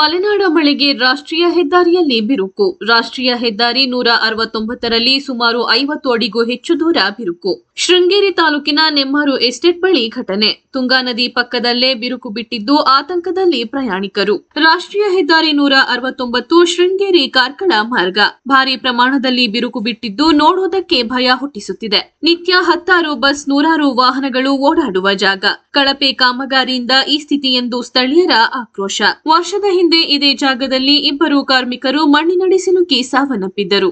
ಮಲೆನಾಡ ಮಳೆಗೆ ರಾಷ್ಟ್ರೀಯ ಹೆದ್ದಾರಿಯಲ್ಲಿ ಬಿರುಕು. ರಾಷ್ಟ್ರೀಯ ಹೆದ್ದಾರಿ ನೂರ ಅರವತ್ತೊಂಬತ್ತರಲ್ಲಿ ಸುಮಾರು ಐವತ್ತು ಅಡಿಗೂ ಹೆಚ್ಚು ದೂರ ಬಿರುಕು. ಶೃಂಗೇರಿ ತಾಲೂಕಿನ ನೆಮ್ಮಾರು ಎಸ್ಟೇಟ್ ಬಳಿ ಘಟನೆ. ತುಂಗಾ ನದಿ ಪಕ್ಕದಲ್ಲೇ ಬಿರುಕು ಬಿಟ್ಟಿದ್ದು ಆತಂಕದಲ್ಲಿ ಪ್ರಯಾಣಿಕರು. ರಾಷ್ಟ್ರೀಯ ಹೆದ್ದಾರಿ ನೂರ ಅರವತ್ತೊಂಬತ್ತು ಶೃಂಗೇರಿ ಕಾರ್ಕಳ ಮಾರ್ಗ. ಭಾರಿ ಪ್ರಮಾಣದಲ್ಲಿ ಬಿರುಕು ಬಿಟ್ಟಿದ್ದು ನೋಡೋದಕ್ಕೆ ಭಯ ಹುಟ್ಟಿಸುತ್ತಿದೆ. ನಿತ್ಯ ಹತ್ತಾರು ಬಸ್ ನೂರಾರು ವಾಹನಗಳು ಓಡಾಡುವ ಜಾಗ. ಕಳಪೆ ಕಾಮಗಾರಿಯಿಂದ ಈ ಸ್ಥಿತಿ ಎಂದು ಸ್ಥಳೀಯರ ಆಕ್ರೋಶ. ವರ್ಷದ ಹಿಂದೆ ಇದೇ ಜಾಗದಲ್ಲಿ ಇಬ್ಬರು ಕಾರ್ಮಿಕರು ಮಣ್ಣಿನಡಿ ಸಿಲುಕಿ ಸಾವನ್ನಪ್ಪಿದ್ದರು